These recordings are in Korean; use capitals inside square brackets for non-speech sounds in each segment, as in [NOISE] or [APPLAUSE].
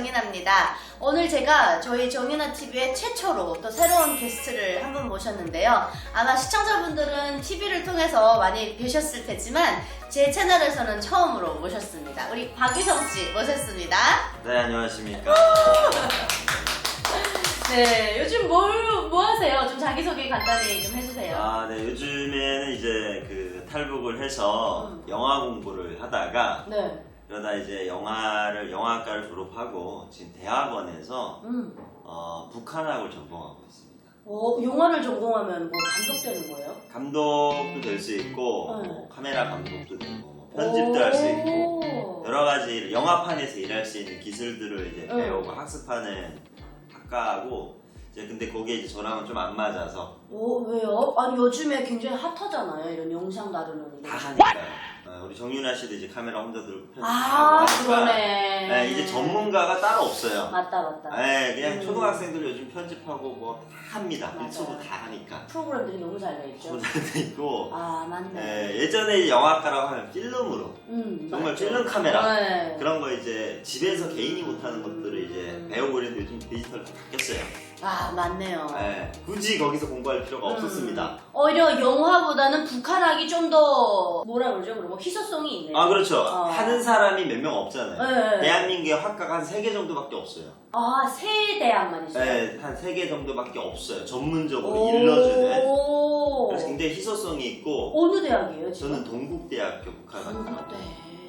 정인아입니다. 오늘 제가 저희 정인아 TV의 최초로 또 새로운 게스트를 한 분 모셨는데요. 아마 시청자분들은 TV를 통해서 많이 뵈셨을 테지만 제 채널에서는 처음으로 모셨습니다. 우리 박유성 씨 모셨습니다. 네, 안녕하십니까. [LAUGHS] 네, 요즘 뭘, 뭐 하세요? 좀 자기소개 간단히 좀 해주세요. 아, 네, 요즘에는 이제 그 탈북을 해서 음. 영화 공부를 하다가 네. 그러다 이제 영화를, 영화과를 졸업하고 지금 대학원에서 음. 어, 북한학을 전공하고 있습니다. 어, 영화를 전공하면 뭐 감독 되는 거예요? 감독도 될 수 있고, 네. 뭐 카메라 감독도 되고, 뭐 편집도 할 수 있고, 오. 여러 가지 영화판에서 일할 수 있는 기술들을 이제 음. 배우고 학습하는 학과고, 이제 근데 거기에 이제 저랑은 좀 안 맞아서 오, 왜요? 아니, 요즘에 굉장히 핫하잖아요. 이런 영상 다루는 거. 다 하니까요. 어, 우리 정윤아 씨도 이제 카메라 혼자 들고 편집하고 아, 하니까 그러네. 네, 이제 전문가가 따로 없어요. 맞다, 맞다. 네, 그냥 음. 초등학생들 요즘 편집하고 뭐 다 합니다. 맞아요. 유튜브 다 하니까. 프로그램들이 너무 잘 돼 있죠. 전자도 있고 아, 맞네. 네, 예전에 영화과라고 하면 필름으로 음, 정말 맞죠. 필름 카메라 네. 그런 거 이제 집에서 개인이 못하는 것들을 이제 음. 배우고 있는데 요즘 디지털로 다 바뀌었어요. 아, 맞네요. 네, 굳이 거기서 공부할 필요가 음. 없었습니다. 오히려 영화보다는 북한학이 좀 더 뭐라 그러죠? 그러면 희소성이 있네요. 아 그렇죠. 어. 하는 사람이 몇 명 없잖아요. 네. 대한민국에 학과가 한 3개 정도밖에 없어요. 아, 세 대학만 있어요. 네, 한 3개 정도밖에 없어요. 전문적으로 일러주는. 오. 그래서 굉장히 희소성이 있고 어느 대학이에요, 지금? 저는 동국대학교 북한학과 동국대.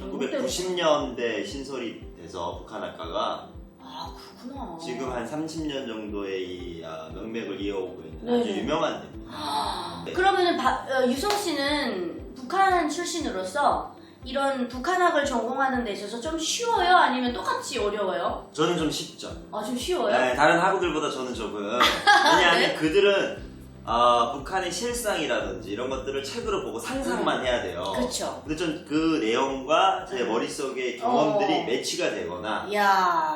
동국대. 1990년대 신설이 돼서 북한학과가 아, 그렇구나. 지금 한 30년 정도의 이 아, 명맥을 이어오고 있는 네네. 아주 유명한 데입니다. 네. 그러면은 바- 어, 유성 씨는 북한 출신으로서 이런 북한학을 전공하는 데 있어서 좀 쉬워요? 아니면 똑같이 어려워요? 저는 좀 쉽죠. 아, 좀 쉬워요? 네, 다른 학우들보다 저는 조금 [LAUGHS] 왜냐하면 네. 그들은 아, 북한의 실상이라든지 이런 것들을 책으로 보고 상상만 해야 돼요. 그쵸. 근데 전그 내용과 제 음. 머릿속의 경험들이 어. 매치가 되거나.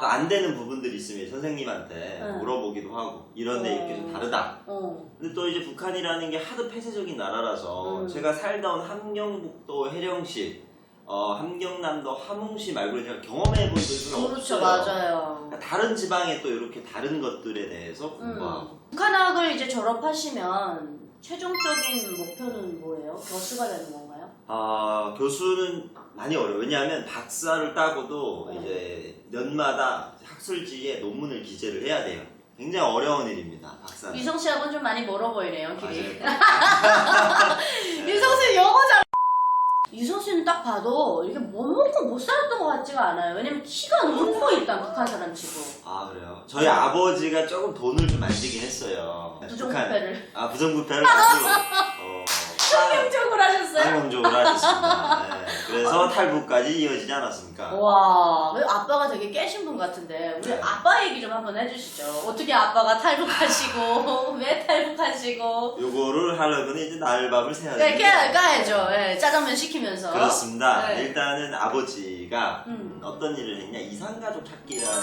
또안 되는 부분들이 있으면 선생님한테 응. 물어보기도 하고 이런데 어. 이렇게 좀 다르다. 어. 근데 또 이제 북한이라는 게 하도 폐쇄적인 나라라서 음. 제가 살다 온 함경북도 해령시, 어, 함경남도 함흥시 말고 제가 경험해 본 적이 별로 그렇죠, 없어요. 맞아요. 다른 지방에 또 이렇게 다른 것들에 대해서 음. 공부하고 북한학을 이제 졸업하시면 최종적인 목표는 뭐예요? 교수가 되는 건가요? 아, 교수는 많이 어려워요. 왜냐하면 박사를 따고도 네. 이제 년마다 학술지에 논문을 기재를 해야 돼요. 굉장히 어려운 일입니다. 박사는. 유성 씨하고는 좀 많이 멀어 보이네요, 길이. 맞아요. [LAUGHS] [LAUGHS] 유성 씨 영어 잘. 유성 씨는 딱 봐도 이렇게 못 먹고 못 살았던 것 같지가 않아요. 왜냐면 키가 너무 커 일단 북한 사람 치고. 아 그래요? 저희 아버지가 조금 돈을 좀 만지긴 했어요. 북한- 부정부패를. 아 부정부패를 [LAUGHS] 아주 어, 성경적으로 하셨어요? 상용적으로 하셨습니다. [LAUGHS] 네. 그래서 탈북까지 이어지지 않았습니까? 와, 왜 아빠가 되게 깨신 분 같은데 우리 네. 아빠 얘기 좀 한번 해주시죠. 어떻게 아빠가 탈북하시고 [LAUGHS] 왜 탈북하시고? 요거를 하려면 이제 날밥을 새야 네, 되는데 깨 까야죠. 예, 짜장면 시키면서. 그렇습니다. 네. 일단은 아버지가 음. 어떤 일을 했냐 이산가족 찾기라는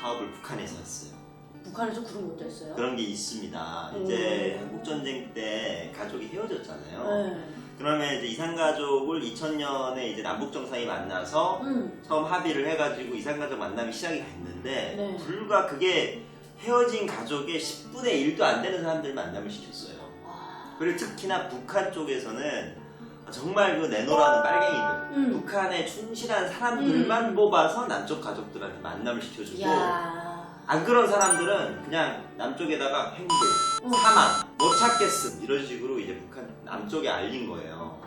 사업을 북한에서 했어요. 북한에서 그런 것도 했어요. 그런 게 있습니다. 음. 이제 한국 전쟁 때 가족이 헤어졌잖아요. 네. 그러면 이제 이산가족을 2000년에 이제 남북 정상이 만나서 음. 처음 합의를 해가지고 이산가족 만남이 시작이 됐는데 네. 불과 그게 헤어진 가족의 10분의 1도 안 되는 사람들 만남을 시켰어요. 와. 그리고 특히나 북한 쪽에서는 정말 그 내노라는 빨갱이들 음. 북한에 충실한 사람들만 음. 뽑아서 남쪽 가족들한테 만남을 시켜주고 야. 안 그런 사람들은 그냥 남쪽에다가 횡불, 어. 사망, 못 찾겠음 이런 식으로 이제 북한 남쪽에 알린 거예요.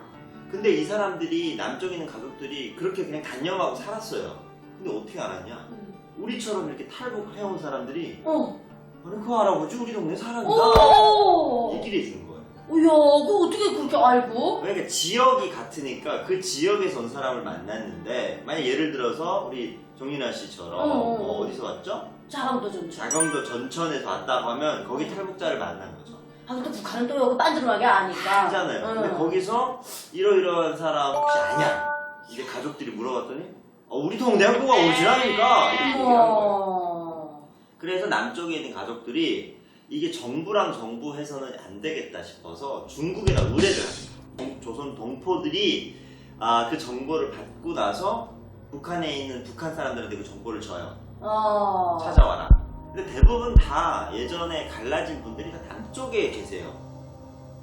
근데 이 사람들이 남쪽에 있는 가족들이 그렇게 그냥 단념하고 살았어요. 근데 어떻게 알았냐? 음. 우리처럼 이렇게 탈북해온 사람들이 어. 아니 그 할아버지 우리 동네 사람이다 오. 얘기를 해주는 거예요. 야, 그거 어떻게 그렇게 알고? 그러니까 지역이 같으니까 그 지역에서 온 사람을 만났는데 만약 예를 들어서 우리 정윤아 씨처럼 어, 어, 뭐 어. 어디서 왔죠? 자강도 좀. 자경도 전천에서 왔다고 하면 거기 탈북자를 만난 거죠. 아, 근데 북한은 또 여기 빤드름하게 아니까. 하잖아요. 응. 근데 거기서 이러이러한 사람 혹시 아냐? 이제 가족들이 물어봤더니 어, 우리 동네 학부가 오시라니까 이렇게 얘기한 거예요. 우와. 그래서 남쪽에 있는 가족들이 이게 정부랑 정부 해서는 안 되겠다 싶어서 중국에다 의뢰를 합니다. 동- 조선 동포들이 아, 그 정보를 받고 나서 북한에 있는 북한 사람들한테 그 정보를 줘요. 어. 찾아와라. 근데 대부분 다 예전에 갈라진 분들이 다 남쪽에 계세요.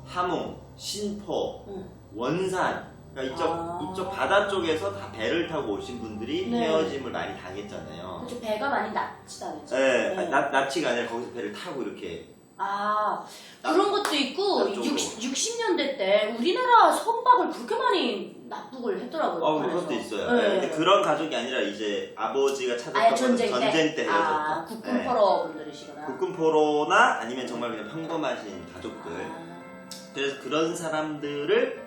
함흥, 신포, 응. 원산. 그러니까 이쪽 아. 이쪽 바다 쪽에서 다 배를 타고 오신 분들이 네. 헤어짐을 많이 당했잖아요. 그쵸 배가 많이 납치당했죠. 네, 네. 납, 납치가 아니라 거기서 배를 타고 이렇게 아 그런 것도 있고 남쪽으로. 60, 60년대 때 우리나라 선박을 그렇게 많이 납북을 했더라고요. 어, 북한에서. 그것도 있어요. 네. 네, 근데 그런 가족이 아니라 이제 아버지가 아예 찾았던 전쟁 때. 전쟁 때 헤어졌던. 아 국군포로 분들이시구나. 국군포로나 아니면 정말 그냥 평범하신 가족들. 아, 그래서 그런 사람들을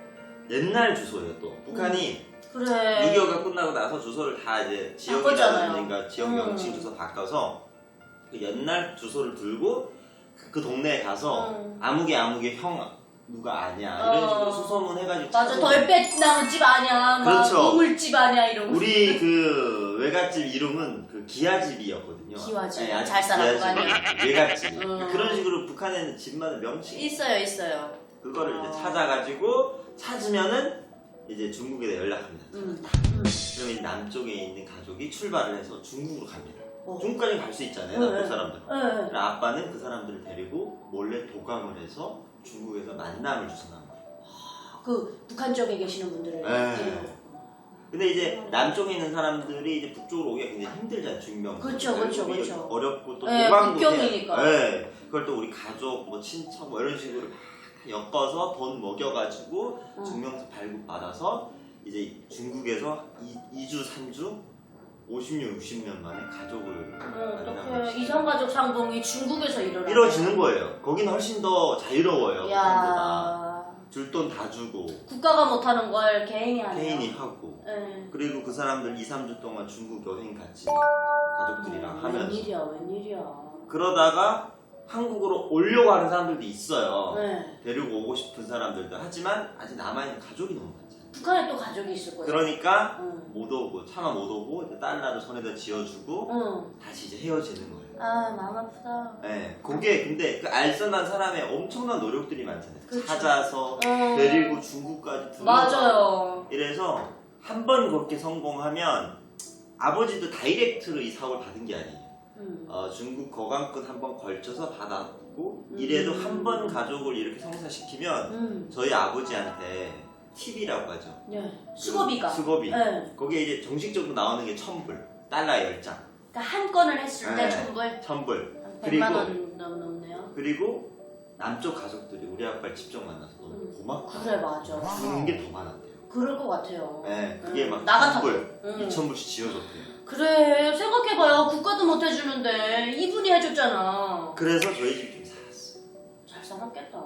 옛날 주소예요 또. 북한이 그래. 6.25가 끝나고 나서 주소를 다 이제 바꿨잖아요. 지역이라든가 지역 음. 명칭 주소 바꿔서 그 옛날 주소를 들고 그- 그 동네에 가서 음. 아무개 아무개 형 누가 아냐 어. 이런 식으로 수소문 해가지고 맞아 찾아오고. 덜배나무집 아니야, 막 그렇죠. 우물집 아니야 이런 거. 우리 그 외갓집 이름은 그 기아집이었거든요. 기와집. 아주 잘 살았고 기아집, 외갓집. 음. 그런 식으로 북한에는 집마다 명칭이 있어요, 있어요. 그거를 어. 이제 찾아가지고 찾으면은 이제 중국에 연락합니다. 음. 음. 그러면 남쪽에 있는 가족이 출발을 해서 중국으로 갑니다. 어. 중국까지 갈 수 있잖아요, 네, 네. 사람들. 네. 아빠는 그 사람들을 데리고 몰래 도감을 해서 중국에서 만남을 주선한 거예요. 그 북한 쪽에 계시는 분들을 네. 데리고. 근데 이제 남쪽에 있는 사람들이 이제 북쪽으로 오기가 굉장히 힘들잖아요, 중명. 그렇죠, 그렇죠, 그렇죠. 어렵고 또 네, 도감도 국경이니까. 해야- 네. 그걸 또 우리 가족, 뭐 친척 뭐 이런 식으로 막 엮어서 돈 먹여가지고 어. 증명서 발급 받아서 이제 중국에서 2, 주 3주 50년, 60년 만에 가족을 어, 만나는 어떻게 이성가족 상봉이 중국에서 일어나? 이루어지는 거예요. 거기는 훨씬 더 자유로워요. 북한보다. 야 줄 돈 다 주고 국가가 못하는 걸 개인이 하네요. 개인이 하고 네. 그리고 그 사람들 2, 3주 동안 중국 여행 같이 가족들이랑 하면서 웬일이야, 웬일이야. 그러다가 한국으로 오려고 하는 사람들도 있어요. 네. 데리고 오고 싶은 사람들도 하지만 아직 남아있는 가족이 너무 많잖아요. 북한에 또 가족이 있을 거예요. 그러니까 응. 못 오고 차마 못 오고 이제 달러를 손에다 쥐어주고 응. 다시 이제 헤어지는 거예요. 아 마음 아프다. 네, 그게 근데 그 알선한 사람의 엄청난 노력들이 많잖아요. 그렇죠. 찾아서 어. 데리고 중국까지 들어가. 맞아요. 이래서 한 번 그렇게 성공하면 아버지도 다이렉트로 이 사업을 받은 게 아니에요. 음. 어, 중국 거강권 한 번 걸쳐서 받았고 음. 이래도 한 번 가족을 이렇게 성사시키면 음. 저희 아버지한테 팁이라고 하죠. 네. 수고비가. 수고비. 네. 거기에 이제 정식적으로 나오는 게 천불, 달러 열 장, 그러니까 한 건을 했을 때 네. 천불 천불. 한 그리고- 100만 원 넘- 넘네요. 그리고 남쪽 가족들이 우리 아빠를 직접 만나서 너무 음. 고맙다. 그래 맞아. 주는 게 더 많았대요. 그럴 것 같아요. 네, 그게 음. 막나 같아도. 천불, 음. 이천 불씩 지어줬대요. 그래 생각해봐요. 국가도 못 해주는데 이분이 해줬잖아. 그래서 저희 집 좀 살았어. 잘 살았겠다.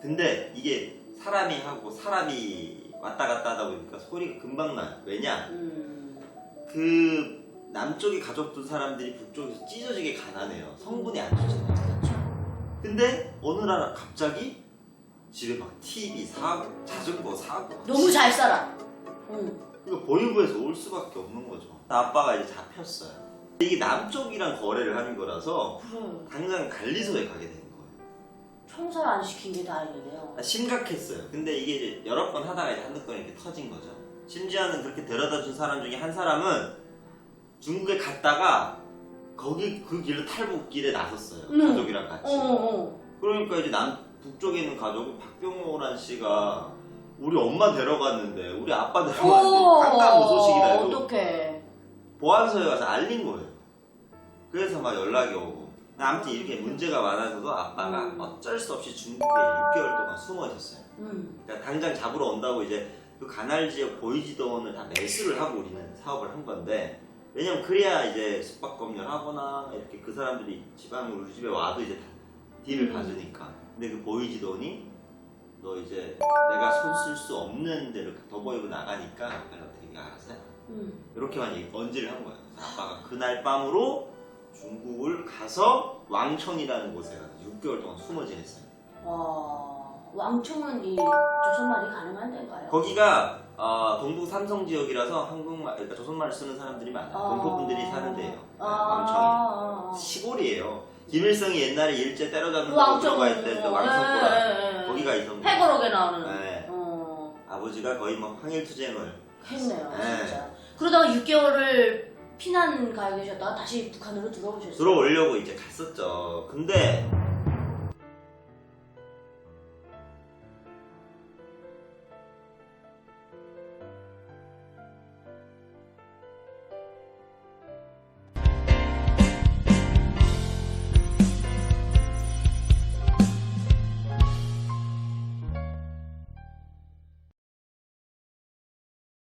근데 이게 사람이 하고 사람이 왔다 갔다 하다 보니까 소리가 금방 나요. 왜냐? 음. 그 남쪽에 가족 둔 사람들이 북쪽에서 찢어지게 가난해요. 성분이 안 좋잖아요. 그렇죠. 근데 어느 날 갑자기 집에 막 TV 사고 자전거 사고 너무 잘 살아. 응. 그러니까 보유부에서 올 수밖에 없는 거죠. 아빠가 이제 잡혔어요. 이게 남쪽이랑 거래를 하는 거라서 그래. 당장 관리소에 가게 된 거예요. 청소를 안 시킨 게 다행이네요. 아, 심각했어요. 근데 이게 이제 여러 번 하다가 이제 한두 건 이렇게 터진 거죠. 심지어는 그렇게 데려다 준 사람 중에 한 사람은 중국에 갔다가 거기 그 길로 탈북길에 나섰어요. 음. 가족이랑 같이. 어, 어. 그러니까 이제 남 북쪽에 있는 가족은 박병호란 씨가 우리 엄마 데려갔는데 우리 아빠 데려갔는데 깜깜 소식이다 이러고 어떡해. 보안소에 가서 알린 거예요. 그래서 막 연락이 오고. 아무튼 이렇게 문제가 많아서도 아빠가 음. 어쩔 수 없이 중국에 6개월 동안 숨어 있었어요. 음. 그러니까 당장 잡으러 온다고 이제 그 가날 지역 보이지도원을 다 매수를 하고 우리는 사업을 한 건데 왜냐면 그래야 이제 숙박검열 하거나 이렇게 그 사람들이 지방으로 우리 집에 와도 이제 다 딜을 음. 봐주니까 근데 그 보이지도원이 너 이제 내가 손 쓸 수 없는 데를 더 보이고 나가니까 그래서 되게 알았어요 음. 이렇게만 언지를 한 거예요 그래서 아빠가 그날 밤으로 중국을 가서 왕천이라는 곳에 가서 6개월 동안 숨어 지냈어요 와, 왕청은 이 조선말이 가능한 데인가요? 거기가 어, 동북 삼성 지역이라서 한국말, 그러니까 조선말 쓰는 사람들이 많아요. 아. 동포분들이 사는 데예요. 네, 아, 왕청이. 아, 아. 시골이에요. 김일성이 옛날에 일제 때려잡는다고 왕청 들어가 때 왕성보라 예, 예, 예. 거기가 있었는데 패거록에 나오는. 네. 어, 아버지가 거의 막 황일투쟁을 했네요, 네. 진짜. 그러다가 6개월을 피난 가 계셨다가 다시 북한으로 들어오셨어요. 들어오려고 이제 갔었죠. 근데